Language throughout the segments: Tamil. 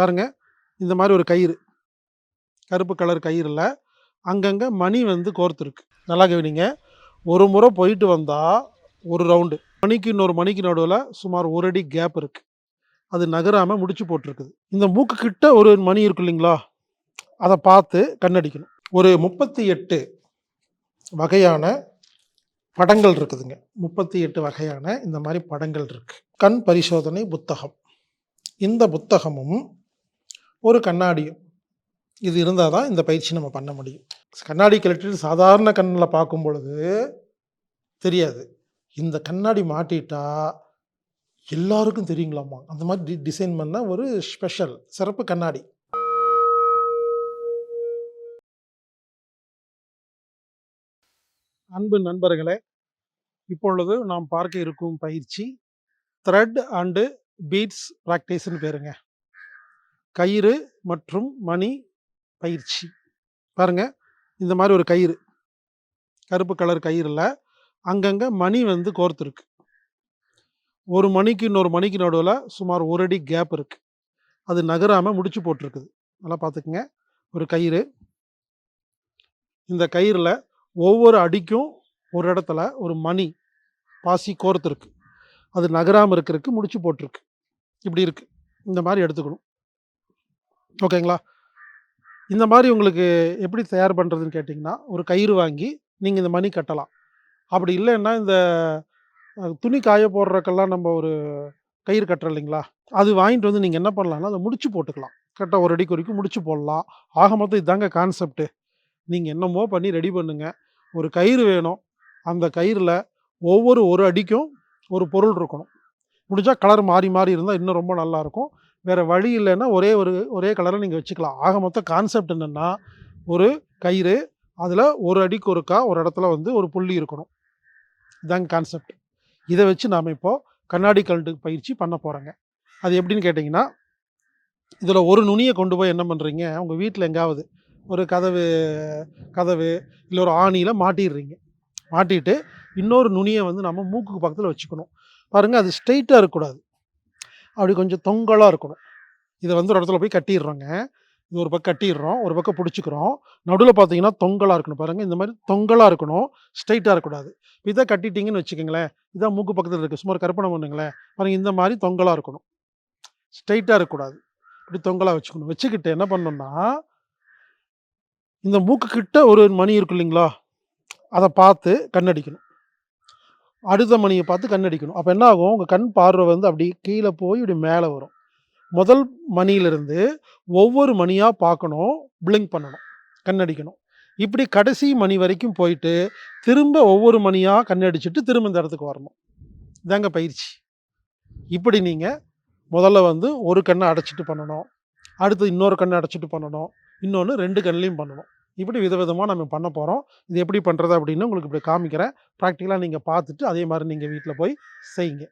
பாருங்க இந்த மாதிரி ஒரு கயிறு. கருப்பு கலர் கயிறில் அங்கங்கே மணி வந்து கோர்த்துருக்கு. நல்லா கவனிங்க. ஒரு முறை போயிட்டு வந்தால் ஒரு ரவுண்டு. மணிக்கு இன்னொரு மணிக்கு நடுவில் சுமார் ஒரு அடி கேப் இருக்குது அது நகராமல் முடிச்சு போட்டிருக்குது. இந்த மூக்கு கிட்ட ஒரு மணி இருக்கு இல்லைங்களா? அதை பார்த்து கண்ணடிக்கணும். ஒரு முப்பத்தி எட்டு வகையான படங்கள் இருக்குதுங்க. முப்பத்தி எட்டு வகையான இந்த மாதிரி படங்கள் இருக்குது கண் பரிசோதனை புத்தகம். இந்த புத்தகமும் ஒரு கண்ணாடியும். இது இருந்தால் தான் இந்த பயிற்சி நம்ம பண்ண முடியும். கண்ணாடி கழட்டிட்டு சாதாரண கண்ணில் பார்க்கும் பொழுது தெரியாது. இந்த கண்ணாடி மாட்டிட்டா எல்லாருக்கும் தெரியுங்களாம்மா அந்த மாதிரி டி டிசைன் பண்ணால் ஒரு ஸ்பெஷல் சிறப்பு கண்ணாடி. அன்பு நண்பர்களே இப்பொழுது நாம் பார்க்க இருக்கும் பயிற்சி த்ரெட் அண்டு பீட்ஸ் ப்ராக்டிஸ்னு பேருங்க. கயிறு மற்றும் மணி பயிற்சி. பாருங்க இந்த மாதிரி ஒரு கயிறு. கருப்பு கலர் கயிறில் அங்கங்கே மணி வந்து கோர்த்துருக்கு ஒரு மணிக்கு இன்னொரு மணிக்கு நடுவில் சுமார் ஒரு அடி கேப் இருக்குது அது நகராமல் முடிச்சு போட்டிருக்குது. நல்லா பார்த்துக்குங்க. ஒரு கயிறு. இந்த கயிறில் ஒவ்வொரு அடிக்கும் ஒரு இடத்துல ஒரு மணி பாசி கோர்த்துருக்கு அது நகராமல் இருக்கிறதுக்கு முடிச்சு போட்டிருக்கு. இப்படி இருக்குது இந்த மாதிரி எடுத்துக்கணும். ஓகேங்களா? இந்த மாதிரி உங்களுக்கு எப்படி தயார் பண்ணுறதுன்னு கேட்டிங்கன்னா ஒரு கயிறு வாங்கி நீங்கள் இந்த மணி கட்டலாம். அப்படி இல்லைன்னா இந்த துணி காய போடுறதுக்கெல்லாம் நம்ம ஒரு கயிறு கட்டுறோம் இல்லைங்களா? அது வாங்கிட்டு வந்து நீங்கள் என்ன பண்ணலாம்னா அதை முடிச்சு போட்டுக்கலாம். கரெக்டாக ஒரு அடிக்கு வரைக்கும் முடிச்சு போடலாம். ஆக மொத்தம் இதாங்க கான்செப்ட்டு. நீங்கள் என்னமோ பண்ணி ரெடி பண்ணுங்க. ஒரு கயிறு வேணும். அந்த கயிறில் ஒவ்வொரு ஒரு அடிக்கும் ஒரு பொருள் இருக்கணும். முடிஞ்சால் கலர் மாறி மாறி இருந்தால் இன்னும் ரொம்ப நல்லாயிருக்கும் வேறு வழி இல்லைன்னா ஒரே ஒரு ஒரே கலரை நீங்கள் வச்சுக்கலாம். ஆக மொத்தம் கான்செப்ட் என்னென்னா ஒரு கயிறு அதில் ஒரு அடிக்கு ஒருக்கா ஒரு இடத்துல வந்து ஒரு புள்ளி இருக்கணும். இதாங்க கான்செப்ட் இதை வச்சு நாம் இப்போது கண்ணாடி கல்ட்டு பயிற்சி பண்ண போகிறோங்க அது எப்படின்னு கேட்டிங்கன்னா இதில் ஒரு நுனியை கொண்டு போய் என்ன பண்ணுறீங்க உங்கள் வீட்டில் எங்காவது ஒரு கதவு கதவு இல்லை ஒரு ஆணியில் மாட்டிடுறீங்க. மாட்டிட்டு இன்னொரு நுனியை வந்து நம்ம மூக்குக்கு பக்கத்தில் வச்சுக்கணும். பாருங்கள் அது ஸ்ட்ரைட்டாக இருக்கக்கூடாது. அப்படி கொஞ்சம் தொங்கலாக இருக்கணும். இதை வந்து ஒரு இடத்துல போய் கட்டிடுறோங்க. இது ஒரு பக்கம் கட்டிடுறோம். ஒரு பக்கம் பிடிச்சிக்கிறோம். நடுவில் பார்த்தீங்கன்னா தொங்கலாக இருக்கணும் பாருங்கள் இந்த மாதிரி தொங்கலாக இருக்கணும். ஸ்ட்ரைட்டாக இருக்கக்கூடாது. இதை கட்டிட்டீங்கன்னு வச்சுக்கோங்களேன். இதான் மூக்கு பக்கத்தில் இருக்குது சும்மா ஒரு கற்பனை பண்ணுங்களேன். பாருங்கள் இந்த மாதிரி தொங்கலாக இருக்கணும். ஸ்ட்ரைட்டாக இருக்கக்கூடாது. இப்படி தொங்கலாக வச்சுக்கணும். வச்சுக்கிட்டு என்ன பண்ணோம்னா இந்த மூக்கு கிட்ட ஒரு மணி இருக்கு இல்லைங்களா? அதை பார்த்து கண்ணடிக்கணும். அடுத்த மணியை பார்த்து கண் அடிக்கணும் அப்போ என்ன ஆகும் உங்கள் கண் பார்வை வந்து அப்படி கீழே போய் இப்படி மேலே வரும். முதல் மணியிலிருந்து ஒவ்வொரு மணியாக பார்க்கணும் பிளிங்க் பண்ணணும் கண் அடிக்கணும் இப்படி கடைசி மணி வரைக்கும் போயிட்டு திரும்ப ஒவ்வொரு மணியாக கண் அடிச்சுட்டு திரும்ப இந்த இடத்துக்கு வரணும். இதாங்க பயிற்சி. இப்படி நீங்கள் முதல்ல வந்து ஒரு கண்ணை அடைச்சிட்டு பண்ணணும். அடுத்து இன்னொரு கண்ணை அடைச்சிட்டு பண்ணணும். இன்னொன்று ரெண்டு கண்ணிலையும் பண்ணணும். இப்படி விதவிதமாக நம்ம பண்ண போகிறோம் இது எப்படி பண்ணுறது அப்படின்னு உங்களுக்கு இப்படி காமிக்கிறேன். ப்ராக்டிக்கலாக நீங்கள் பார்த்துட்டு அதே மாதிரி நீங்கள் வீட்டில் போய் செய்யுங்க.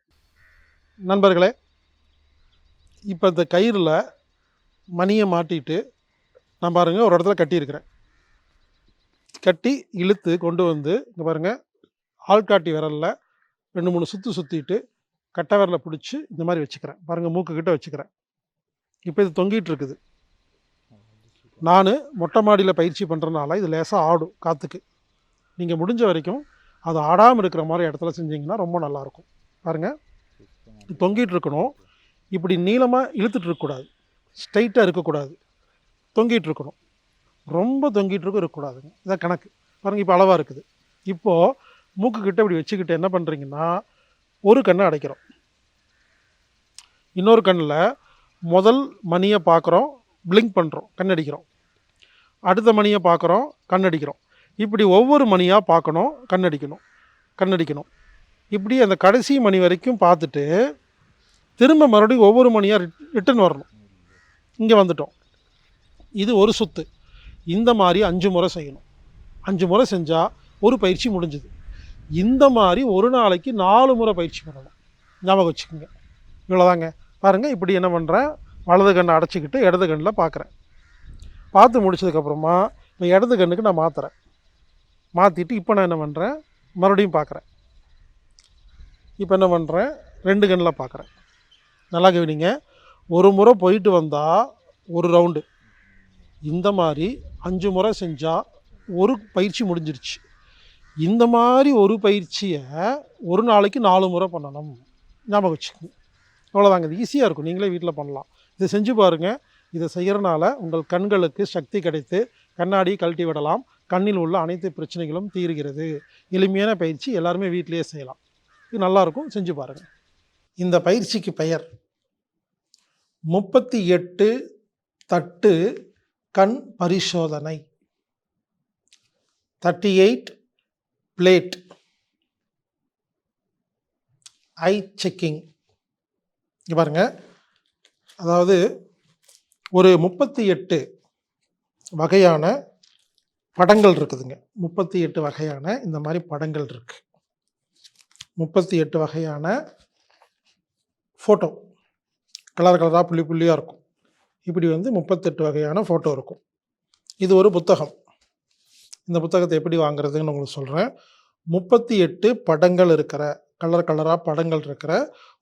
நண்பர்களே இப்போ இந்த கயிறில் மணியை மாட்டிட்டு நான் பாருங்கள் ஒரு இடத்துல கட்டியிருக்கிறேன். கட்டி இழுத்து கொண்டு வந்து இங்கே பாருங்கள் ஆள்காட்டி விரலில் ரெண்டு மூணு சுற்று சுற்றிட்டு கட்டை விரலை பிடிச்சி இந்த மாதிரி வச்சுக்கிறேன். பாருங்கள் மூக்கு கிட்ட வச்சுக்கிறேன். இப்போ இது தொங்கிட்டு இருக்குது. நான் மொட்டை மாடியில் பயிற்சி பண்ணுறதுனால இது லேசாக ஆடும் காற்றுக்கு நீங்கள் முடிஞ்ச வரைக்கும் அது ஆடாமல் இருக்கிற மாதிரி இடத்துல செஞ்சீங்கன்னா ரொம்ப நல்லாயிருக்கும் பாருங்கள் தொங்கிட்டு இருக்கணும். இப்படி நீளமாக இழுத்துட்டு இருக்கக்கூடாது ஸ்ட்ரைட்டாக இருக்கக்கூடாது தொங்கிட்டு இருக்கணும். ரொம்ப தொங்கிட்டு இருக்க இருக்கக்கூடாதுங்க. இதான் கணக்கு. பாருங்கள் இப்போ அளவாக இருக்குது. இப்போது மூக்குக்கிட்ட இப்படி வச்சுக்கிட்டு என்ன பண்ணுறீங்கன்னா ஒரு கண்ணை அடைக்கிறோம். இன்னொரு கண்ணில் முதல் மணியை பார்க்குறோம் பிளிங்க் பண்ணுறோம் கண்ணடிக்கிறோம். அடுத்த மணியை பார்க்குறோம் கண்ணடிக்கிறோம். இப்படி ஒவ்வொரு மணியாக பார்க்கணும் கண்ணடிக்கணும் கண்ணடிக்கணும். இப்படி அந்த கடைசி மணி வரைக்கும் பார்த்துட்டு திரும்ப மறுபடியும் ஒவ்வொரு மணியாக ரிட்டர்ன் வரணும். இங்கே வந்துட்டோம். இது ஒரு சுத்து. இந்த மாதிரி அஞ்சு முறை செய்யணும். அஞ்சு முறை செஞ்சால் ஒரு பயிற்சி முடிஞ்சுது. இந்த மாதிரி ஒரு நாளைக்கு நாலு முறை பயிற்சி பண்ணணும். ஞாபகம் வச்சுக்கோங்க. இவ்வளோதாங்க பாருங்கள் இப்படி என்ன பண்ணுறேன் வலது கண்ணை அடைச்சிக்கிட்டு இடது கண்ணில் பார்க்குறேன். பார்த்து முடிச்சதுக்கப்புறமா இப்போ இடது கண்ணுக்கு நான் மாற்றுறேன் மாற்றிட்டு இப்போ நான் என்ன பண்ணுறேன் மறுபடியும் பார்க்குறேன். இப்போ என்ன பண்ணுறேன் ரெண்டு கண்ணில் பார்க்குறேன். நல்லா கவனிங்க. ஒரு முறை போயிட்டு வந்தால் ஒரு ரவுண்டு. இந்த மாதிரி அஞ்சு முறை செஞ்சால் ஒரு பயிற்சி முடிஞ்சிருச்சு. இந்த மாதிரி ஒரு பயிற்சியை ஒரு நாளைக்கு நாலு முறை பண்ணணும். ஞாபகம் வச்சுக்கோங்க. அவ்வளோதாங்க இது ஈஸியாக இருக்கும். நீங்களே வீட்டில் பண்ணலாம். இதை செஞ்சு பாருங்கள் இதை செய்கிறனால உங்கள் கண்களுக்கு சக்தி கிடைத்து கண்ணாடி கழட்டி விடலாம். கண்ணில் உள்ள அனைத்து பிரச்சனைகளும் தீர்கிறது. எளிமையான பயிற்சி எல்லாருமே வீட்டிலேயே செய்யலாம். இது நல்லாயிருக்கும். செஞ்சு பாருங்கள் இந்த பயிற்சிக்கு பெயர் முப்பத்தி எட்டு தட்டு கண் பரிசோதனை. Thirty eight plate eye checking பாருங்கள் அதாவது ஒரு முப்பத்தி எட்டு வகையான படங்கள் இருக்குதுங்க. முப்பத்தி எட்டு வகையான இந்த மாதிரி படங்கள் இருக்கு. முப்பத்தி எட்டு வகையான ஃபோட்டோ கலர் கலராக புள்ளி புள்ளியாக இருக்கும். இப்படி வந்து முப்பத்தெட்டு வகையான ஃபோட்டோ இருக்கும். இது ஒரு புத்தகம். இந்த புத்தகத்தை எப்படி வாங்குறதுன்னு உங்களுக்கு சொல்கிறேன் முப்பத்தி எட்டு படங்கள் இருக்கிற கலர் கலராக படங்கள் இருக்கிற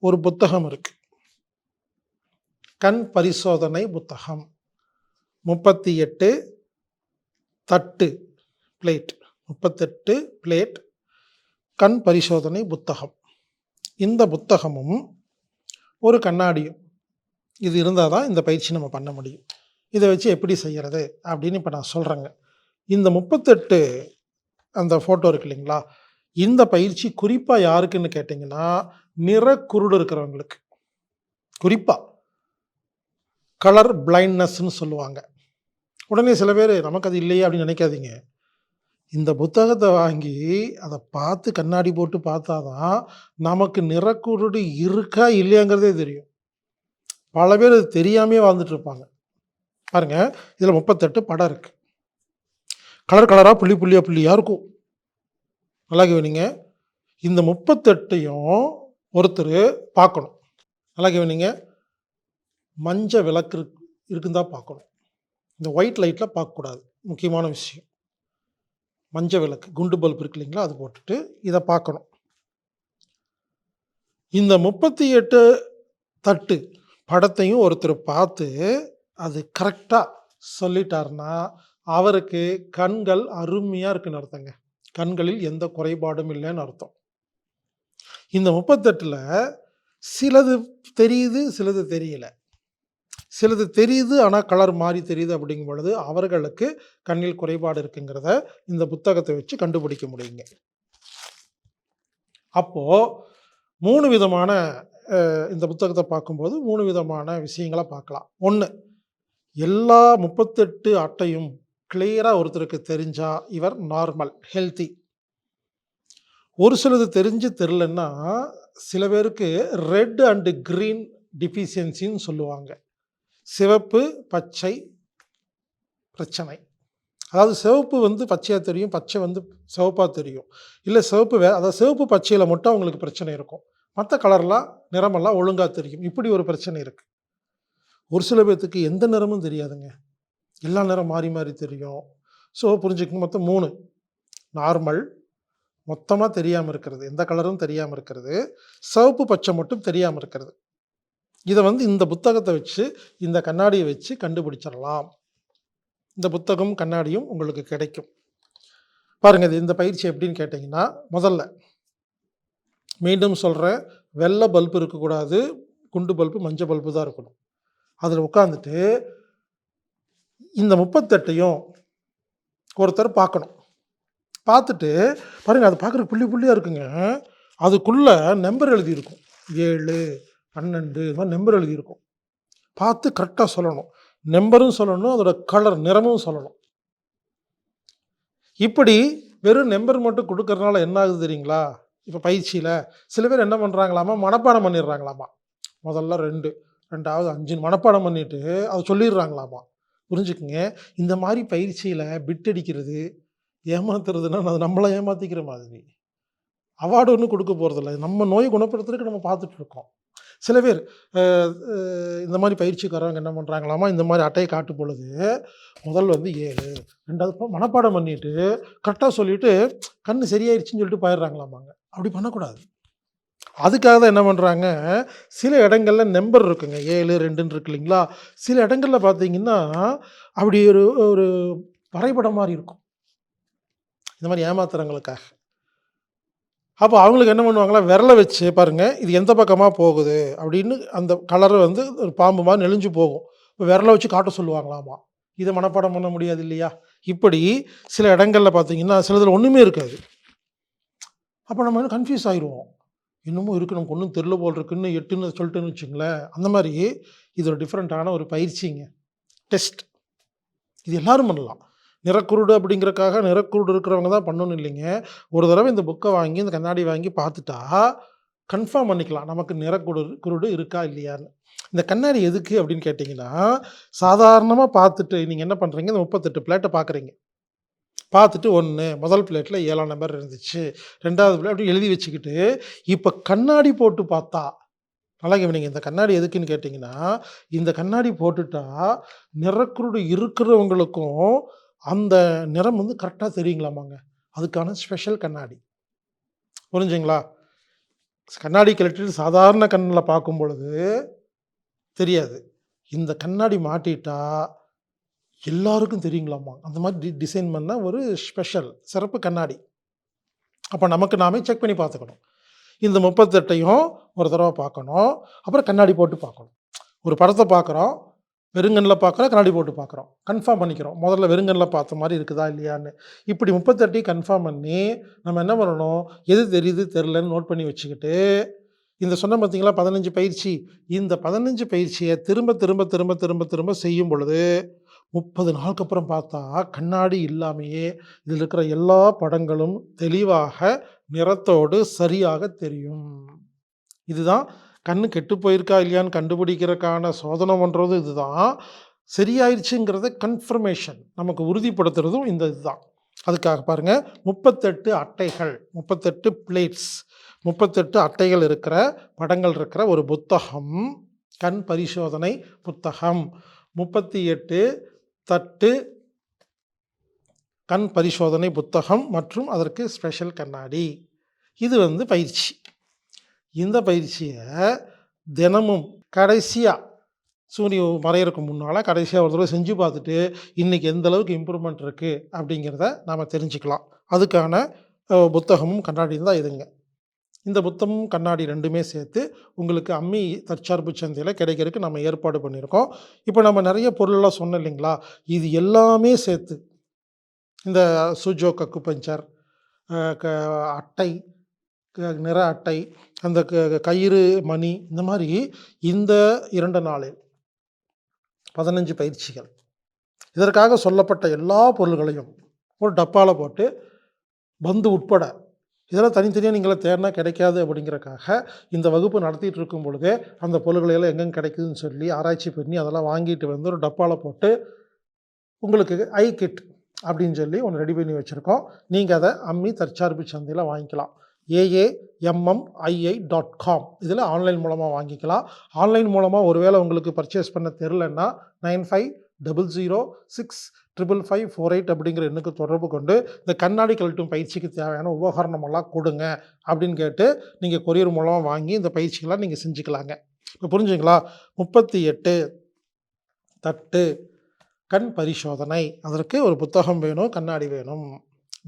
ஒரு புத்தகம் இருக்குது கண் பரிசோதனை புத்தகம். முப்பத்தி எட்டு தட்டு பிளேட் முப்பத்தெட்டு பிளேட் கண் பரிசோதனை புத்தகம். இந்த புத்தகமும் ஒரு கண்ணாடியும். இது இருந்தால் தான் இந்த பயிற்சி நம்ம பண்ண முடியும். இதை வச்சு எப்படி செய்கிறது அப்படின்னு இப்போ நான் சொல்கிறேங்க இந்த முப்பத்தெட்டு அந்த ஃபோட்டோ இருக்கு இல்லைங்களா? இந்த பயிற்சி குறிப்பாக யாருக்குன்னு கேட்டிங்கன்னா நிறக்குருடு இருக்கிறவங்களுக்கு. குறிப்பாக கலர் பிளைண்ட்னஸ்ன்னு சொல்லுவாங்க. உடனே சில பேர் நமக்கு அது இல்லையே அப்படின்னு நினைக்காதீங்க. இந்த புத்தகத்தை வாங்கி அதை பார்த்து கண்ணாடி போட்டு பார்த்தாதான் நமக்கு நிறக்குருடு இருக்கா இல்லையாங்கிறதே தெரியும். பல பேர் அது தெரியாமே வாழ்ந்துட்டுருப்பாங்க பாருங்கள் பாருங்க இதில் முப்பத்தெட்டு படம் இருக்குது கலர் கலராக புள்ளி புள்ளியா புள்ளியாக இருக்கும். நல்லா கவனிங்க இந்த முப்பத்தெட்டையும் ஒருத்தர் பார்க்கணும். நல்லா கவனிங்க மஞ்சள் விளக்கு இருக்கு இருக்குன்னு தான் பார்க்கணும். இந்த ஒயிட் லைட்டில் பார்க்கக்கூடாது. முக்கியமான விஷயம். மஞ்சள் விளக்கு குண்டு பல்ப் இருக்கு இல்லைங்களா அது போட்டுட்டு இதை பார்க்கணும். இந்த முப்பத்தி எட்டு தட்டு படத்தையும் ஒருத்தர் பார்த்து அது கரெக்டாக சொல்லிட்டாருன்னா அவருக்கு கண்கள் அருமையாக இருக்குன்னு அர்த்தங்க. கண்களில் எந்த குறைபாடும் இல்லைன்னு அர்த்தம். இந்த முப்பத்தெட்டில் சிலது தெரியுது சிலது தெரியல. சிலது தெரியுது ஆனால் கலர் மாறி தெரியுது அப்படிங்கும் பொழுது அவர்களுக்கு கண்ணில் குறைபாடு இருக்குங்கிறத இந்த புத்தகத்தை வச்சு கண்டுபிடிக்க முடியுங்க. அப்போது மூணு விதமான இந்த புத்தகத்தை பார்க்கும்போது மூணு விதமான விஷயங்களை பார்க்கலாம். ஒன்று எல்லா முப்பத்தெட்டு அட்டையும் கிளியராக ஒருத்தருக்கு தெரிஞ்சா இவர் நார்மல் ஹெல்த்தி ஒரு சிலது தெரிஞ்சு தெரிலன்னா சில பேருக்கு ரெட் அண்டு க்ரீன் டிஃபிஷியன்சின்னு சொல்லுவாங்க. சிவப்பு பச்சை பிரச்சனை. அதாவது சிவப்பு வந்து பச்சையாக தெரியும் பச்சை வந்து சிவப்பாக தெரியும். இல்லை சிவப்பு வே அதாவது சிவப்பு பச்சையில் மட்டும் அவங்களுக்கு பிரச்சனை இருக்கும். மற்ற கலர்லாம் நிறமெல்லாம் ஒழுங்காக தெரியும். இப்படி ஒரு பிரச்சனை இருக்குது ஒரு சில பேர்த்துக்கு எந்த நிறமும் தெரியாதுங்க. எல்லா நிறம் மாறி மாறி தெரியும். ஸோ புரிஞ்சுக்கணும். மொத்தம் மூணு. நார்மல் மொத்தமாக தெரியாமல் இருக்கிறது. எந்த கலரும் தெரியாமல் இருக்கிறது. சிவப்பு பச்சை மட்டும் தெரியாமல் இருக்கிறது. இதை வந்து இந்த புத்தகத்தை வச்சு இந்த கண்ணாடியை வச்சு கண்டுபிடிச்சிடலாம். இந்த புத்தகம் கண்ணாடியும் உங்களுக்கு கிடைக்கும். பாருங்கள் இது இந்த பயிற்சி எப்படின்னு கேட்டிங்கன்னா முதல்ல மீண்டும் சொல்கிறேன் வெள்ளை பல்பு இருக்கக்கூடாது குண்டு பல்பு மஞ்சள் பல்பு தான் இருக்கணும். அதில் உட்காந்துட்டு இந்த முப்பத்தெட்டையும் ஒருத்தர் பார்க்கணும். பார்த்துட்டு பாருங்கள் அது பார்க்குற புள்ளி புள்ளியாக இருக்குங்க. அதுக்குள்ளே நம்பர் எழுதியிருக்கும். ஏழு பன்னெண்டு இது மாதிரி நம்பர் எழுதியிருக்கும். பார்த்து கரெக்டாக சொல்லணும். நம்பரும் சொல்லணும் அதோட கலர் நிறமும் சொல்லணும். இப்படி வெறும் நம்பர் மட்டும் கொடுக்கறதுனால என்ன ஆகுது தெரியுங்களா? இப்போ பயிற்சியில் சில பேர் என்ன பண்ணுறாங்களாமா மனப்பாடம் பண்ணிடுறாங்களாமா? முதல்ல ரெண்டு ரெண்டாவது அஞ்சு மனப்பாடம் பண்ணிட்டு அதை சொல்லிடுறாங்களாமா? புரிஞ்சுக்குங்க. இந்த மாதிரி பயிற்சியில் பிட் அடிக்கிறது ஏமாத்துறதுன்னா அது நம்மளை ஏமாத்திக்கிற மாதிரி. அவார்டு ஒன்றும் கொடுக்க போகிறதில்ல நம்ம நோயை குணப்படுத்துறதுக்கு நம்ம பார்த்துட்ருக்கோம் சில பேர் இந்த மாதிரி பயிற்சிக்காரங்க என்ன பண்ணுறாங்களாமா இந்த மாதிரி அட்டையை காட்டு பொழுது முதல் வந்து ஏழு ரெண்டாவது மனப்பாடம் பண்ணிட்டு கரெக்டாக சொல்லிவிட்டு கண் சரியாயிருச்சுன்னு சொல்லிட்டு போயிடுறாங்களாமாங்க அப்படி பண்ணக்கூடாது. அதுக்காக தான் என்ன பண்ணுறாங்க சில இடங்களில் நம்பர் இருக்குங்க ஏழு ரெண்டுன்னு இருக்கு இல்லைங்களா? சில இடங்களில் பார்த்தீங்கன்னா அப்படி ஒரு ஒரு வரைபடம் மாதிரி இருக்கும். இந்த மாதிரி ஏமாத்துறவங்களுக்காக. அப்போ அவங்களுக்கு என்ன பண்ணுவாங்களா விரலை வச்சு பாருங்கள் இது எந்த பக்கமாக போகுது? அப்படின்னு அந்த கலர் வந்து ஒரு பாம்பு மாதிரி நெளிஞ்சு போகும். இப்போ விரலை வச்சு காட்ட சொல்லுவாங்களாமா? இதை மனப்பாடம் பண்ண முடியாது இல்லையா? இப்படி சில இடங்களில் பார்த்தீங்கன்னா சிலதில் ஒன்றுமே இருக்காது. அப்போ நம்ம வந்து கன்ஃபியூஸ் ஆயிடுவோம் இன்னமும் இருக்குது நமக்கு ஒன்றும் தெரில போல் இருக்குன்னு எட்டுன்னு சொல்லிட்டுன்னு வச்சுங்களேன் அந்த மாதிரி இது ஒரு டிஃப்ரெண்ட்டான ஒரு பயிற்சிங்க. டெஸ்ட் இது எல்லோரும் பண்ணலாம். நிறக்குருடு அப்படிங்கிறக்காக நிறக்குருடு இருக்கிறவங்க தான் பண்ணணும் இல்லைங்க. ஒரு தடவை இந்த புக்கை வாங்கி இந்த கண்ணாடி வாங்கி பார்த்துட்டா கன்ஃபார்ம் பண்ணிக்கலாம். நமக்கு நிறக்குடு குருடு இருக்கா இல்லையான்னு. இந்த கண்ணாடி எதுக்கு அப்படின்னு கேட்டிங்கன்னா சாதாரணமாக பார்த்துட்டு நீங்கள் என்ன பண்ணுறீங்க இந்த முப்பத்தெட்டு பிளேட்டை பார்க்குறீங்க. பார்த்துட்டு ஒன்று முதல் பிளேட்டில் ஏழாம் நம்பர் இருந்துச்சு. ரெண்டாவது பிளேட் அப்படி எழுதி வச்சுக்கிட்டு இப்போ கண்ணாடி போட்டு பார்த்தா நல்லா கவனிங்க இந்த கண்ணாடி எதுக்குன்னு கேட்டிங்கன்னா இந்த கண்ணாடி போட்டுட்டா நிறக்குருடு இருக்கிறவங்களுக்கும் அந்த நிறம் வந்து கரெக்டாக தெரியுங்களாமாங்க. அதுக்கான ஸ்பெஷல் கண்ணாடி. புரிஞ்சுங்களா? கண்ணாடி கலெக்டர் சாதாரண கண்ணில் பார்க்கும் பொழுது தெரியாது. இந்த கண்ணாடி மாட்டிட்டா எல்லாருக்கும் தெரியுங்களாமா? அந்த மாதிரி டி டிசைன் பண்ண ஒரு ஸ்பெஷல் சிறப்பு கண்ணாடி. அப்போ நமக்கு நாமே செக் பண்ணி பார்த்துக்கணும். இந்த முப்பத்தெட்டையும் ஒரு தடவை பார்க்கணும். அப்புறம் கண்ணாடி போட்டு பார்க்கணும். ஒரு படத்தை பார்க்குறோம். வெறுங்கண்ணில் பார்க்குறோம் கண்ணாடி போட்டு பார்க்குறோம். கன்ஃபார்ம் பண்ணிக்கிறோம். முதல்ல வெறுங்கண்ணில் பார்த்த மாதிரி இருக்குதா இல்லையான்னு. இப்படி முப்பத்தெட்டையும் கன்ஃபார்ம் பண்ணி நம்ம என்ன பண்ணணும்? எது தெரியுது தெரிலன்னு நோட் பண்ணி வச்சுக்கிட்டு இந்த சொன்ன பார்த்தீங்களா பதினஞ்சு பயிற்சி. இந்த பதினஞ்சு பயிற்சியை திரும்ப திரும்ப திரும்ப திரும்ப திரும்ப செய்யும் பொழுது முப்பது நாளுக்கு அப்புறம் பார்த்தா கண்ணாடி இல்லாமையே இதில் இருக்கிற எல்லா படங்களும் தெளிவாக நிறத்தோடு சரியாக தெரியும். இதுதான் கண் கெட்டு போயிருக்கா இல்லையான்னு கண்டுபிடிக்கிறதுக்கான சோதனை பண்ணுறது இதுதான். சரியாயிருச்சுங்கிறத கன்ஃபர்மேஷன் நமக்கு உறுதிப்படுத்துறதும் இந்த இதுதான். அதுக்காக பாருங்கள் முப்பத்தெட்டு அட்டைகள் முப்பத்தெட்டு பிளேட்ஸ் முப்பத்தெட்டு அட்டைகள் இருக்கிற படங்கள் இருக்கிற ஒரு புத்தகம் கண் பரிசோதனை புத்தகம். முப்பத்தி எட்டு தட்டு கண் பரிசோதனை புத்தகம் மற்றும் அதற்கு ஸ்பெஷல் கண்ணாடி. இது வந்து பயிற்சி. இந்த பயிற்சியை தினமும் கடைசியாக சூரிய மறையறதுக்கு முன்னால் கடைசியாக ஒரு தடவை செஞ்சு பார்த்துட்டு இன்றைக்கி எந்த அளவுக்கு இம்ப்ரூவ்மெண்ட் இருக்குது அப்படிங்கிறத நாம் தெரிஞ்சுக்கலாம். அதுக்கான புத்தகமும் கண்ணாடியும் தான் இதுங்க. இந்த புத்தகமும் கண்ணாடி ரெண்டுமே சேர்த்து உங்களுக்கு அம்மி தற்சார்பு சந்தையில் கிடைக்கிறதுக்கு நம்ம ஏற்பாடு பண்ணியிருக்கோம். இப்போ நம்ம நிறைய பொருளெல்லாம் சொன்னோம் இல்லைங்களா? இது எல்லாமே சேர்த்து இந்த சுஜோ கக்கு பஞ்சர் க அட்டை நிற அட்டை அந்த க- கயிறு மணி இந்த மாதிரி இந்த இரண்டு நாளில் பதினஞ்சு பயிற்சிகள். இதற்காக சொல்லப்பட்ட எல்லா பொருள்களையும் ஒரு டப்பாவில் போட்டு பந்து உட்பட இதெல்லாம் தனித்தனியாக நீங்களே தேடினா கிடைக்காது அப்படிங்கிறக்காக இந்த வகுப்பு நடத்திட்டு இருக்கும் பொழுதே அந்த பொருள்களையெல்லாம் எங்கெங்கே கிடைக்குதுன்னு சொல்லி ஆராய்ச்சி பண்ணி அதெல்லாம் வாங்கிட்டு வந்து ஒரு டப்பாவில் போட்டு உங்களுக்கு ஐ கிட் அப்படின்னு சொல்லி ஒன்று ரெடி பண்ணி வச்சுருக்கோம். நீங்கள் அதை அம்மி தற்சார்பு சந்தையில் வாங்கிக்கலாம். A A M M I I dot com இதில் ஆன்லைன் மூலமாக வாங்கிக்கலாம். ஆன்லைன் மூலமாக ஒருவேளை உங்களுக்கு பர்ச்சேஸ் பண்ண தெரிலன்னா nine five double zero six triple five four eight அப்படிங்கிற எண்ணுக்கு தொடர்பு கொண்டு இந்த கண்ணாடி கழட்டும் பயிற்சிக்கு தேவையான உபகரணமெல்லாம் கொடுங்க அப்படின்னு கேட்டு நீங்கள் கொரியர் மூலமாக வாங்கி இந்த பயிற்சிகளாக நீங்கள் செஞ்சுக்கலாங்க. இப்போ புரிஞ்சுங்களா முப்பத்தி எட்டு தட்டு கண் பரிசோதனை. அதற்கு ஒரு புத்தகம் வேணும் கண்ணாடி வேணும்.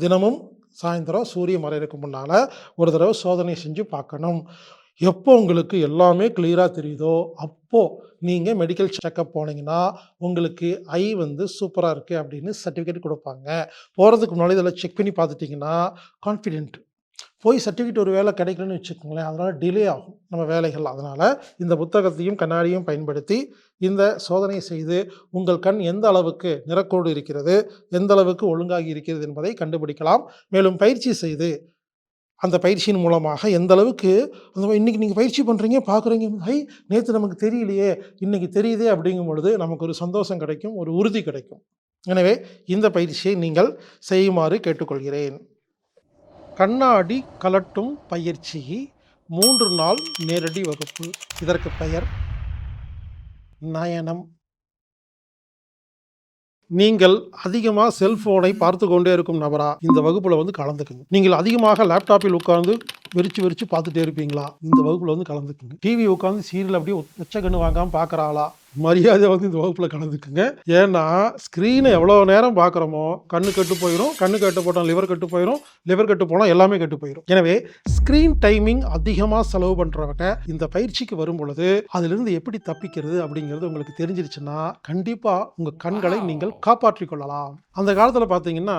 தினமும் சாயந்தரம் சூரிய மறைறதுக்கு முன்னால் ஒரு தடவை சோதனை செஞ்சு பார்க்கணும். எப்போ உங்களுக்கு எல்லாமே கிளியராக தெரியுதோ அப்போது நீங்கள் மெடிக்கல் செக்கப் போனீங்கன்னா உங்களுக்கு ஐ வந்து சூப்பராக இருக்குது அப்படின்னு சர்டிஃபிகேட் கொடுப்பாங்க. போகிறதுக்கு முன்னாடி இதெல்லாம் செக் பண்ணி பார்த்துட்டிங்கன்னா கான்ஃபிடென்ட் போய் சர்டிஃபிகேட் ஒரு வேலை கிடைக்கலன்னு வச்சுக்கோங்களேன் அதனால் டிலே ஆகும் நம்ம வேலைகள். அதனால் இந்த புத்தகத்தையும் கண்ணாடியும் பயன்படுத்தி இந்த சோதனை செய்து உங்கள் கண் எந்த அளவுக்கு நிறக்கோடு இருக்கிறது எந்த அளவுக்கு ஒழுங்காகி இருக்கிறது என்பதை கண்டுபிடிக்கலாம். மேலும் பயிற்சி செய்து அந்த பயிற்சியின் மூலமாக எந்த அளவுக்கு அந்த இன்றைக்கி நீங்கள் பயிற்சி பண்ணுறீங்க பார்க்குறீங்க ஐ நேற்று நமக்கு தெரியலையே இன்றைக்கி தெரியுதே அப்படிங்கும் பொழுது நமக்கு ஒரு சந்தோஷம் கிடைக்கும் ஒரு உறுதி கிடைக்கும். எனவே இந்த பயிற்சியை நீங்கள் செய்யுமாறு கேட்டுக்கொள்கிறேன். கண்ணாடி கலட்டும் பயிற்சி மூன்று நாள் நேரடி வகுப்பு. இதற்கு பெயர் நயனம். நீங்கள் அதிகமாக செல்போனை பார்த்து கொண்டே இருக்கும் நபரா? இந்த வகுப்பில் வந்து கலந்துக்குங்க. நீங்கள் அதிகமாக லேப்டாப்பில் உட்கார்ந்து வெறிச்சு வெறிச்சு பார்த்துட்டே இருப்பீங்களா? இந்த வகுப்புல வந்து கலந்துக்குங்க. டிவி உட்காந்து சீரியல் அப்படியே உச்ச கண்ணு வாங்காம பார்க்குற ஆளா? மரியாதை வந்து இந்த வகுப்புல கலந்துக்குங்க. ஏன்னா ஸ்க்ரீனை எவ்வளோ நேரம் பார்க்குறோமோ கண்ணு கெட்டு போயிடும் கண்ணு கெட்டு போட்டோம் லிவர் கெட்டு போயிடும் லிவர் கெட்டு போனால் எல்லாமே கெட்டு போயிடும் எனவே ஸ்க்ரீன் டைமிங் அதிகமாக செலவு பண்ணுறவங்க இந்த பயிற்சிக்கு வரும் பொழுது அதிலிருந்து எப்படி தப்பிக்கிறது அப்படிங்கிறது உங்களுக்கு தெரிஞ்சிருச்சுன்னா கண்டிப்பாக உங்கள் கண்களை நீங்கள் காப்பாற்றிக் கொள்ளலாம். அந்த காலத்தில் பார்த்தீங்கன்னா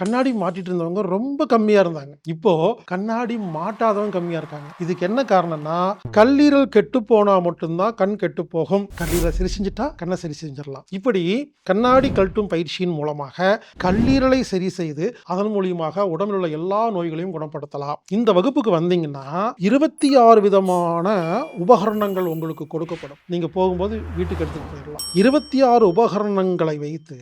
கண்ணாடி மாட்டிட்டு இருந்தவங்க ரொம்ப கம்மியாக இருந்தாங்க. இப்போ கண்ணாடி மாட்டாதவங்க கம்மியாக இருக்காங்க. இதுக்கு என்ன காரணம்னா கல்லீரல் கெட்டு போனா மட்டும்தான் கண் கெட்டு போகும். கல்லீரலை சரி செஞ்சுட்டா கண்ணை சரி செஞ்சிடலாம். இப்படி கண்ணாடி கழட்டும் பயிற்சியின் மூலமாக கல்லீரலை சரி செய்து அதன் மூலியமாக உடம்பில் உள்ள எல்லா நோய்களையும் குணப்படுத்தலாம். இந்த வகுப்புக்கு வந்தீங்கன்னா இருபத்தி ஆறு விதமான உபகரணங்கள் உங்களுக்கு கொடுக்கப்படும். நீங்க போகும்போது வீட்டுக்கு எடுத்துட்டு போயிடலாம். இருபத்தி ஆறு உபகரணங்களை வைத்து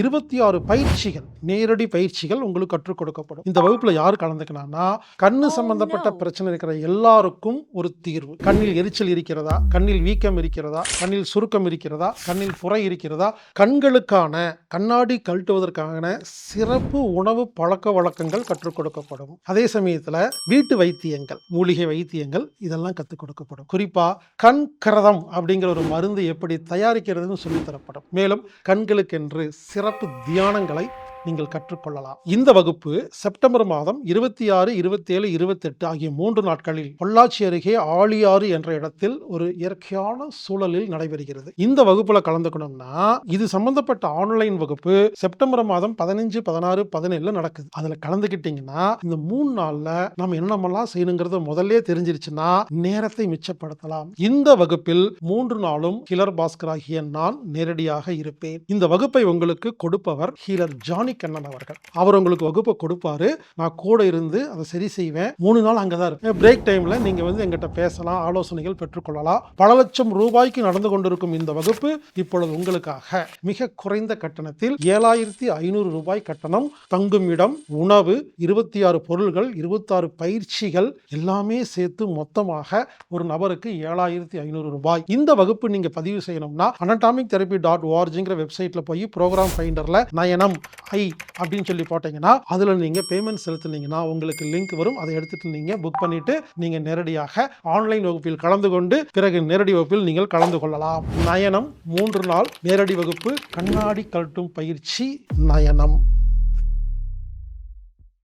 இருபத்தி ஆறு பயிற்சிகள் நேரடி பயிற்சி பயிற்சிகள் உங்களுக்கு கற்றுக் கொடுக்கப்படும். இந்த வகுப்புல யார் கலந்துக்கலாம்னா கண்ணு சம்பந்தப்பட்ட பிரச்சனை இருக்கிற எல்லாருக்கும் ஒரு தீர்வு. கண்ணில் எரிச்சல் இருக்கிறதா? கண்ணில் வீக்கம் இருக்கிறதா? கண்ணில் சுருக்கம் இருக்கிறதா? கண்ணில் புரை இருக்கிறதா? கண்களுக்கான கண்ணாடி கழட்டுவதற்கான சிறப்பு உணவு பழக்க வழக்கங்கள் கற்றுக் கொடுக்கப்படும். அதே சமயத்துல வீட்டு வைத்தியங்கள் மூலிகை வைத்தியங்கள் இதெல்லாம் கற்றுக் கொடுக்கப்படும். குறிப்பா கண் கிரதம் அப்படிங்கிற ஒரு மருந்து எப்படி தயாரிக்கிறதுன்னு சொல்லித் தரப்படும். மேலும் கண்களுக்கென்று சிறப்பு தியானங்களை நீங்கள் கற்றுக்கொள்ளலாம். இந்த வகுப்பு செப்டம்பர் மாதம் இருபத்தி ஆறு இருபத்தேழு இருபத்தெட்டு ஆகிய மூன்று நாட்களில் பொள்ளாச்சி அருகே ஆழியாறு என்ற இடத்தில் ஒரு இயற்கையான சூழலில் நடைபெறுகிறது. இந்த வகுப்புல கலந்துக்கணும்னா இது சம்பந்தப்பட்ட ஆன்லைன் வகுப்பு செப்டம்பர் மாதம் பதினஞ்சு பதினாறு பதினேழுல நடக்குது. அதுல கலந்துக்கிட்டீங்கன்னா இந்த மூணு நாள்ல நம்ம என்னென்னலாம் செய்யணுங்கிறத முதல்ல தெரிஞ்சிருச்சுன்னா நேரத்தை மிச்சப்படுத்தலாம். இந்த வகுப்பில் மூன்று நாளும் ஹீலர் பாஸ்கர் ஆகிய நான் நேரடியாக இருப்பேன். இந்த வகுப்பை உங்களுக்கு கொடுப்பவர் ஹீலர் ஜானி கண்ணன் அவர்கள். அவர் உங்களுக்கு வகுப்பை கொடுப்பாரு. நான் கூட இருந்து அதை சரி செய்வேன். மூணு நாள் அங்கே தான் இருப்பேன் பிரேக் டைம்ல நீங்க வந்து எங்கிட்ட பேசலாம் ஆலோசனைகள் பெற்றுக்கொள்ளலாம். பல லட்சம் ரூபாய்க்கு நடந்து கொண்டிருக்கும் இந்த வகுப்பு இப்பொழுது உங்களுக்காக. மிக குறைந்த கட்டணத்தில் ஏழாயிரத்தி ஐநூறு ரூபாய் கட்டணம் தங்கும் இடம் உணவு இருபத்தி ஆறு பொருள்கள் இருபத்தாறு பயிற்சிகள் எல்லாமே சேர்த்து மொத்தமாக ஒரு நபருக்கு ஏழாயிரத்தி ஐநூறு ரூபாய். இந்த வகுப்பு நீங்க பதிவு செய்யணும்னா அனடாமிக் தெரப்பி டாட் ஓஆர்ஜிங்கிற வெப்சைட்ல போய் ப்ரோக்ராம் ஃபைண்டரில் நயனம் ஐ அப்படின்னு சொல்லி போட்டீங்கன்னா அதில் நீங்கள் பேமெண்ட் செலுத்துனீங்கன்னா உங்களுக்கு லிங்க் வரும். அதை எடுத்துட்டு நீங்கள் புக் பண்ணிட்டு நீங்கள் நேரடியாக ஆன்லைன் வகுப்பில் கலந்து கொண்டு பிறகு நேரடி வகுப்பில் நீங்கள் கலந்து கொள்ளலாம். நயனம் மூன்று நாள் நேரடி வகுப்பு கண்ணாடி கலட்டும் பயிற்சி நயனம்.